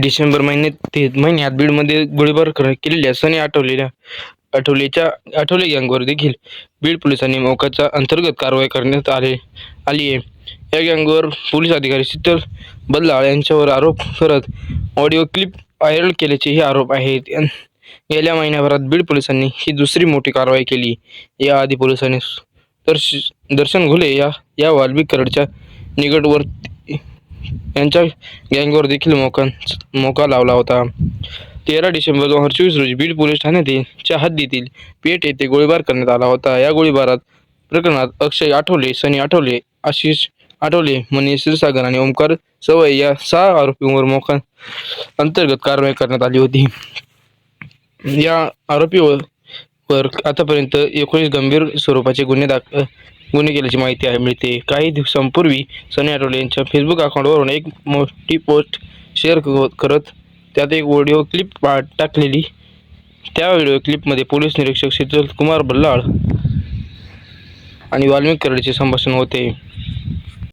डिसेंबर महिन्यात ते महिन्यात बीडमध्ये गोळीबार कर- केलेल्या सनी आठवलेल्या आठवलेच्या आठवले गँगवर देखील बीड पोलिसांनी मोकाचा अंतर्गत कारवाई करण्यात आले आली आहे. या गँगवर पोलीस अधिकारी शीतल बल्लाळ यांच्यावर आरोप करत ऑडिओ क्लिप व्हायरल केल्याचे हे आरोप आहेत. गेल्या महिन्याभरात बीड पोलिसांनी ही दुसरी मोठी कारवाई केली. याआधी पोलिसांनी दर्श दर्शन घुले या या वाल्मिक करडच्या निकटवर्ती यांच्या गँगवर देखील मोका मोका लावला होता. तेरा डिसेंबर दोन हजार चोवीस रोजी बीड पोलीस ठाण्यातील च्या हद्दीतील पेठ येथे गोळीबार करण्यात आला होता. या गोळीबारात प्रकरणात अक्षय आठवले सनी आठवले आशिष आठवले मनीष क्षीरसागर आणि ओमकार सवय या सहा आरोपींवर मोका अंतर्गत कारवाई करण्यात आली होती. या आरोपीवर वर आतापर्यंत एकोणीस गंभीर स्वरूपाचे गुन्हे दाखल गुन्हे केल्याची माहिती आहे मिळते. काही दिवसांपूर्वी सनी आठवले यांच्या फेसबुक अकाउंटवरून एक मोठी पोस्ट शेअर क- करत त्यात एक ऑडिओ क्लिप पा टाकलेली. त्या व्हिडिओ क्लिपमध्ये पोलीस निरीक्षक शीतल कुमार बल्लाळ आणि वाल्मिक कराडचे संभाषण होते.